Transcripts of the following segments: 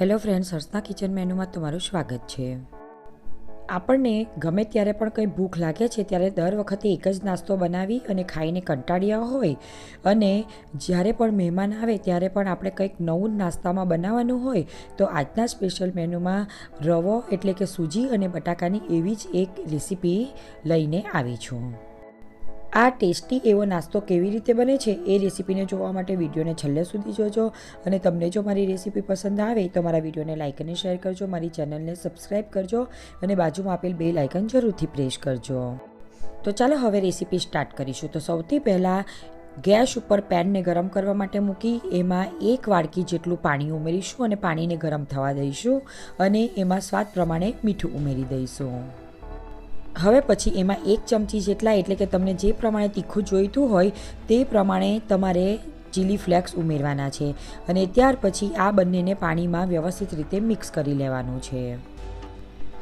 Hello friends, હર્ષના kitchen મેનુમાં તમારું સ્વાગત છે. આપણને ગમે ત્યારે પણ કંઈ ભૂખ લાગે છે, ત્યારે દર વખતે એક જ નાસ્તો બનાવી અને ખાઈને કંટાળ્યા હોય. અને જ્યારે પણ મહેમાન આવે, ત્યારે પણ આપણે કંઈક નવું નાસ્તામાં બનાવવાનું હોય, તો આજના સ્પેશિયલ મેનુમાં રવો એટલે કે સૂજી અને બટાકાની એવી જ એક રેસીપી લઈને આવી છું. આ ટેસ્ટી એવો નાસ્તો કેવી રીતે બને છે એ રેસીપીને જોવા માટે વિડીયોને છેલ્લે સુધી જોજો અને તમને જો મારી રેસીપી પસંદ આવે તો મારા વિડીયોને લાઇક અને શેર કરજો, મારી ચેનલને સબસ્ક્રાઈબ કરજો અને બાજુમાં આપેલ બે લાઇકન જરૂરથી પ્રેસ કરજો. તો ચાલો હવે રેસીપી સ્ટાર્ટ કરીશું. તો સૌથી પહેલાં ગેસ ઉપર પેનને ગરમ કરવા માટે મૂકી, એમાં એક વાડકી જેટલું પાણી ઉમેરીશું અને પાણીને ગરમ થવા દઈશું અને એમાં સ્વાદ પ્રમાણે મીઠું ઉમેરી દઈશું. હવે પછી એમાં એક ચમચી જેટલા, એટલે કે તમને જે પ્રમાણે તીખું જોઈતું હોય, તે પ્રમાણે તમારે ચીલી ફ્લેક્સ ઉમેરવાના છે. અને ત્યાર પછી આ બંનેને પાણીમાં વ્યવસ્થિત રીતે મિક્સ કરી લેવાનું છે.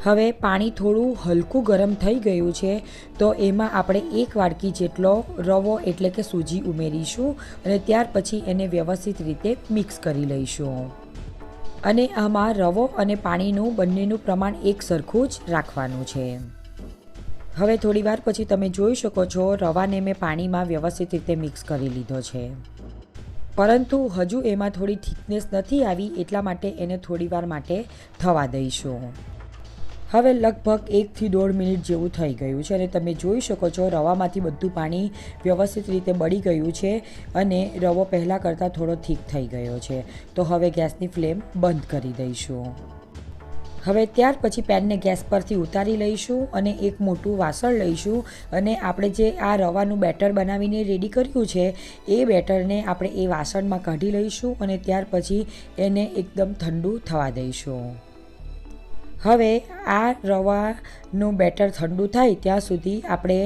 હવે પાણી થોડું હલકું ગરમ થઈ ગયું છે, તો એમાં આપણે એક વાડકી જેટલો રવો, એટલે કે સૂજી ઉમેરીશું અને ત્યાર પછી એને વ્યવસ્થિત રીતે મિક્સ કરી લઈશું. અને આમાં રવો અને પાણીનું બંનેનું પ્રમાણ એક સરખું જ રાખવાનું છે. હવે થોડી વાર પછી તમે જોઈ શકો છો, રવાને મેં પાણીમાં વ્યવસ્થિત રીતે મિક્સ કરી લીધો છે. પરંતુ હજુ એમાં થોડી થિકનેસ નથી આવી, એટલા માટે એને થોડી વાર માટે થવા દઈશું. હવે લગભગ એકથી દોઢ મિનિટ જેવું થઈ ગયું છે અને તમે જોઈ શકો છો, રવામાંથી બધું પાણી વ્યવસ્થિત રીતે બળી ગયું છે અને રવો પહેલાં કરતાં થોડો થીક થઈ ગયો છે. તો હવે ગેસની ફ્લેમ બંધ કરી દઈશું. હવે ત્યાર પછી પેનને ગેસ પરથી ઉતારી લઈશું અને એક મોટું વાસણ લઈશું અને આપણે જે આ રવાનું બેટર બનાવીને રેડી કર્યું છે, એ બેટરને આપણે એ વાસણમાં કાઢી લઈશું અને ત્યાર પછી એને એકદમ ઠંડુ થવા દઈશું. હવે આ રવાનું બેટર ઠંડુ થાય ત્યાં સુધી આપણે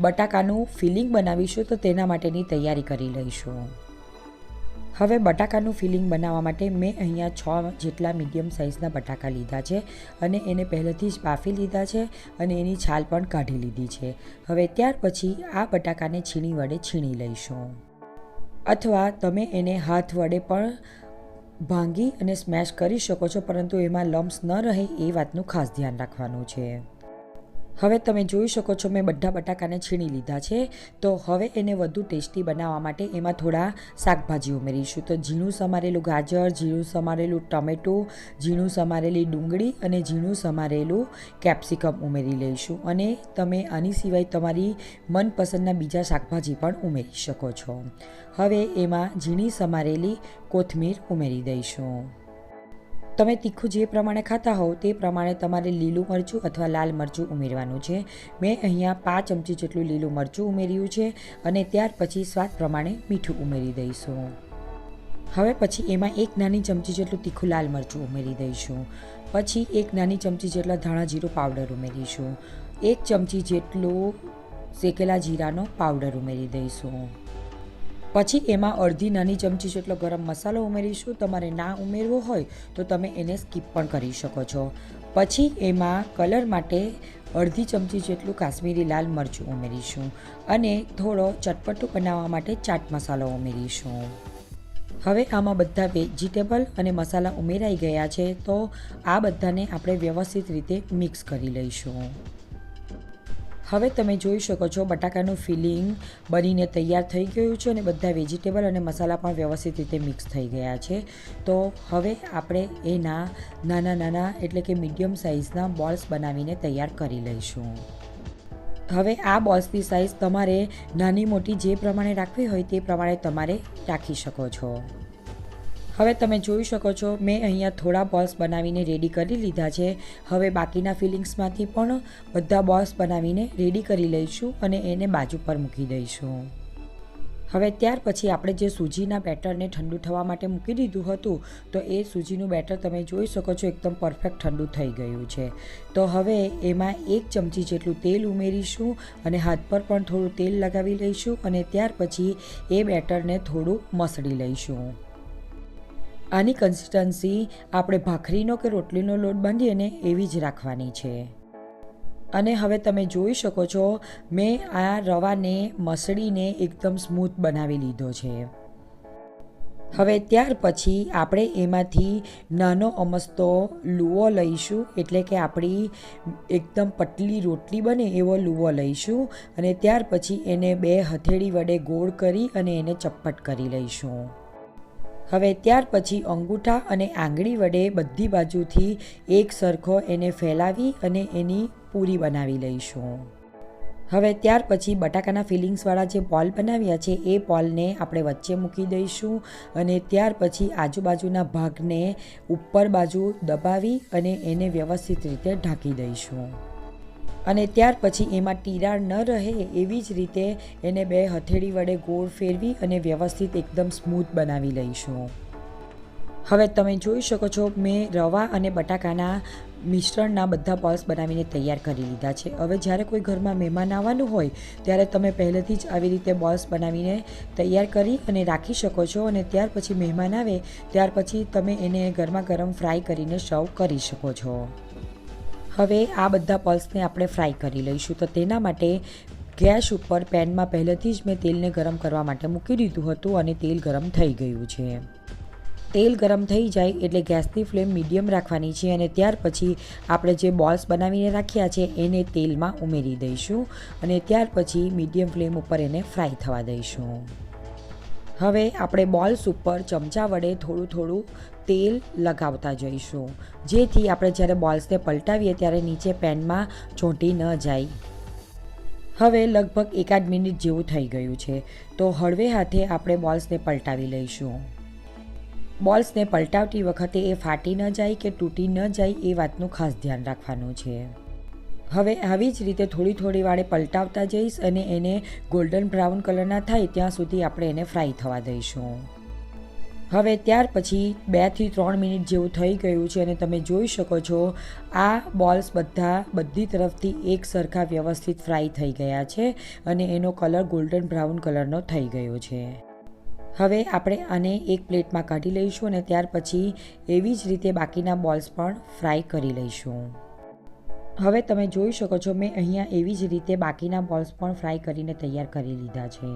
બટાકાનું ફિલિંગ બનાવીશું તો તેના માટેની તૈયારી કરી લઈશું. હવે બટાકાનું ફિલિંગ બનાવવા માટે મેં અહીંયા છ જેટલા મીડિયમ સાઇઝના બટાકા લીધા છે અને એને પહેલેથી જ બાફી લીધા છે અને એની છાલ પણ કાઢી લીધી છે. હવે ત્યાર પછી આ બટાકાને છીણી વડે છીણી લઈશું. અથવા તમે એને હાથ વડે પણ ભાંગી અને સ્મેશ કરી શકો છો, પરંતુ એમાં લમ્સ ન રહે એ વાતનું ખાસ ધ્યાન રાખવાનું છે. હવે તમે જોઈ શકો છો મેં બધા બટાકાને છીણી લીધા છે. તો હવે એને વધુ ટેસ્ટી બનાવવા માટે એમાં થોડા શાકભાજી ઉમેરીશું. તો ઝીણું સમારેલું ગાજર, ઝીણું સમારેલું ટમેટું, ઝીણું સમારેલી ડુંગળી અને ઝીણું સમારેલું કેપ્સિકમ ઉમેરી લઈશું. અને તમે આની સિવાય તમારી મનપસંદના બીજા શાકભાજી પણ ઉમેરી શકો છો. હવે એમાં ઝીણી સમારેલી કોથમીર ઉમેરી દઈશું. તમે તીખું જે પ્રમાણે ખાતા હોવ તે પ્રમાણે તમારે લીલું મરચું અથવા લાલ મરચું ઉમેરવાનું છે. મેં અહીંયા પાંચ ચમચી જેટલું લીલું મરચું ઉમેર્યું છે અને ત્યાર પછી સ્વાદ પ્રમાણે મીઠું ઉમેરી દઈશું. હવે પછી એમાં એક નાની ચમચી જેટલું તીખું લાલ મરચું ઉમેરી દઈશું. પછી એક નાની ચમચી જેટલા ધાણા જીરું પાવડર ઉમેરીશું. એક ચમચી જેટલું શેકેલા જીરાનો પાવડર ઉમેરી દઈશું. પછી એમાં અડધી નાની ચમચી જેટલો ગરમ મસાલો ઉમેરીશું. તમારે ના ઉમેરવો હોય તો તમે એને સ્કીપ પણ કરી શકો છો. પછી એમાં કલર માટે અડધી ચમચી જેટલું કાશ્મીરી લાલ મરચું ઉમેરીશું અને થોડો ચટપટું બનાવવા માટે ચાટ મસાલો ઉમેરીશું. હવે આમાં બધા વેજીટેબલ અને મસાલા ઉમેરાઈ ગયા છે તો આ બધાને આપણે વ્યવસ્થિત રીતે મિક્સ કરી લઈશું. હવે તમે જોઈ શકો છો બટાકાનું ફિલિંગ બનીને તૈયાર થઈ ગયું છે અને બધા વેજીટેબલ અને મસાલા પણ વ્યવસ્થિત રીતે મિક્સ થઈ ગયા છે. તો હવે આપણે એના નાના નાના એટલે કે મીડિયમ સાઇઝના બોલ્સ બનાવીને તૈયાર કરી લઈશું. હવે આ બોલ્સની સાઇઝ તમારે નાની મોટી જે પ્રમાણે રાખવી હોય તે પ્રમાણે તમારે રાખી શકો છો. હવે તમે જોઈ શકો છો, મેં અહીંયા થોડા બોલ્સ બનાવીને રેડી કરી લીધા છે. હવે બાકીના ફિલિંગ્સમાંથી પણ બધા બોલ્સ બનાવીને રેડી કરી લઈશું અને એને બાજુ પર મૂકી દઈશું. હવે ત્યાર પછી આપણે જે સૂજીના બેટરને ઠંડુ થવા માટે મૂકી દીધું હતું, તો એ સૂજીનું બેટર તમે જોઈ શકો છો, એકદમ પરફેક્ટ ઠંડુ થઈ ગયું છે. તો હવે એમાં એક ચમચી જેટલું તેલ ઉમેરીશું અને હાથ પર પણ થોડું તેલ લગાવી લઈશું અને ત્યાર પછી એ બેટરને થોડું મસળી લઈશું. આની કન્સિસ્ટન્સી આપણે ભાખરીનો કે રોટલીનો લોટ બાંધીએ ને એવી જ રાખવાની છે. અને હવે તમે જોઈ શકો છો, મેં આ રવાને મસળીને એકદમ સ્મૂથ બનાવી લીધો છે. હવે ત્યાર પછી આપણે એમાંથી નાનો અમસ્તો લુવો લઈશું, એટલે કે આપણી એકદમ પતલી રોટલી બને એવો લુવો લઈશું, અને ત્યાર પછી એને બે હથેળી વડે ગોળ કરી અને એને ચપ્પટ કરી લઈશું. હવે ત્યાર પછી અંગૂઠા અને આંગળી વડે બધી બાજુથી એક સરખો એને ફેલાવી અને એની પૂરી બનાવી લઈશું. હવે ત્યાર પછી બટાકાના ફિલિંગ્સવાળા જે બોલ બનાવ્યા છે, એ બોલને આપણે વચ્ચે મૂકી દઈશું અને ત્યાર પછી આજુબાજુના ભાગને ઉપર બાજુ દબાવી અને એને વ્યવસ્થિત રીતે ઢાંકી દઈશું. અને ત્યાર પછી એમાં તિરાડ ન રહે એવી જ રીતે એને બે હથેળી વડે ગોળ ફેરવી અને વ્યવસ્થિત એકદમ સ્મૂથ બનાવી લઈશું. હવે તમે જોઈ શકો છો મેં રવા અને બટાકાના મિશ્રણના બધા બોલ્સ બનાવીને તૈયાર કરી લીધા છે. હવે જ્યારે કોઈ ઘરમાં મહેમાન આવવાનું હોય, ત્યારે તમે પહેલેથી જ આવી રીતે બોલ્સ બનાવીને તૈયાર કરી અને રાખી શકો છો અને ત્યાર પછી મહેમાન આવે, ત્યાર પછી તમે એને ગરમા ગરમ ફ્રાય કરીને સર્વ કરી શકો છો. હવે આ બધા પલ્સને આપણે ફ્રાય કરી લઈશું. તો તેના માટે ગેસ ઉપર પેનમાં પહેલેથી જ મેં તેલને ગરમ કરવા માટે મૂકી દીધું હતું અને તેલ ગરમ થઈ ગયું છે. તેલ ગરમ થઈ જાય એટલે ગેસની ફ્લેમ મીડિયમ રાખવાની છે અને ત્યાર પછી આપણે જે બોલ્સ બનાવીને રાખ્યા છે એને તેલમાં ઉમેરી દઈશું અને ત્યાર પછી મીડિયમ ફ્લેમ ઉપર એને ફ્રાય થવા દઈશું. હવે આપણે બોલ્સ ઉપર ચમચા વડે થોડું થોડું તેલ લગાવતા જઈશું. જેથી આપણે જ્યારે બોલ્સને પલટાવીએ ત્યારે નીચે પેનમાં ચોંટી ન જાય. હવે લગભગ એકાદ મિનિટ જેવું થઈ ગયું છે. તો હળવે હાથે આપણે બોલ્સને પલટાવી લઈશું. બોલ્સને પલટાવતી વખતે એ ફાટી ન જાય કે તૂટી ન જાય એ વાતનું ખાસ ધ્યાન રાખવાનું છે. હવે આવી જ રીતે થોડી થોડી વારે પલટાવતા જઈશ અને એને ગોલ્ડન બ્રાઉન કલરના થાય ત્યાં સુધી આપણે એને ફ્રાય થવા દઈશું. હવે ત્યાર પછી બેથી ત્રણ મિનિટ જેવું થઈ ગયું છે અને તમે જોઈ શકો છો, આ બોલ્સ બધા બધી તરફથી એક સરખા વ્યવસ્થિત ફ્રાય થઈ ગયા છે અને એનો કલર ગોલ્ડન બ્રાઉન કલરનો થઈ ગયો છે. હવે આપણે આને એક પ્લેટમાં કાઢી લઈશું અને ત્યાર પછી એવી જ રીતે બાકીના બોલ્સ પણ ફ્રાય કરી લઈશું. હવે તમે જોઈ શકો છો, મેં અહીંયા એવી જ રીતે બાકીના બોલ્સ પણ ફ્રાય કરીને તૈયાર કરી લીધા છે.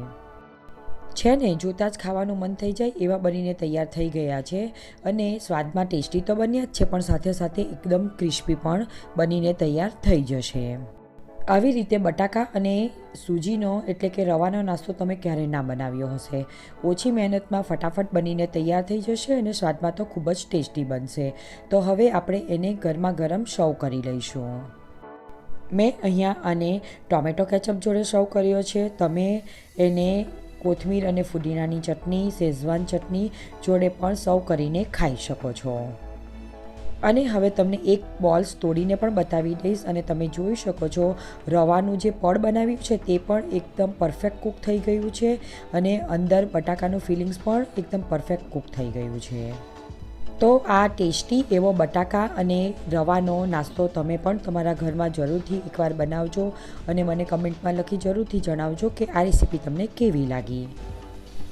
છે ને, જોતાં જ ખાવાનું મન થઈ જાય એવા બનીને તૈયાર થઈ ગયા છે અને સ્વાદમાં ટેસ્ટી તો બન્યા જ છે, પણ સાથે સાથે એકદમ ક્રિસ્પી પણ બનીને તૈયાર થઈ જશે. આવી રીતે બટાકા અને સૂજીનો એટલે કે રવાનો નાસ્તો તમે ક્યારેય ના બનાવ્યો હશે. ઓછી મહેનતમાં ફટાફટ બનીને તૈયાર થઈ જશે અને સ્વાદમાં તો ખૂબ જ ટેસ્ટી બનશે. તો હવે આપણે એને ગરમા ગરમ સર્વ કરી લઈશું. મેં અહીંયા આને ટોમેટો કેચઅપ જોડે સર્વ કર્યો છે. તમે એને કોથમીર અને ફુદીનાની ચટણી, શેઝવાન ચટણી જોડે પણ સર્વ કરીને ખાઈ શકો છો. અને હવે તમને એક બોલ્સ તોડીને પણ બતાવી દઈશ અને તમે જોઈ શકો છો, રવાનું જે પડ બનાવ્યું છે તે પણ એકદમ પરફેક્ટ કૂક થઈ ગયું છે અને અંદર બટાકાનું ફિલિંગ્સ પણ એકદમ પરફેક્ટ કૂક થઈ ગયું છે. તો આ ટેસ્ટી એવો બટાકા અને રવાનો નાસ્તો તમે પણ તમારા ઘરમાં જરૂરથી એકવાર બનાવજો અને મને કમેન્ટમાં લખી જરૂરથી જણાવજો કે આ રેસીપી તમને કેવી લાગી.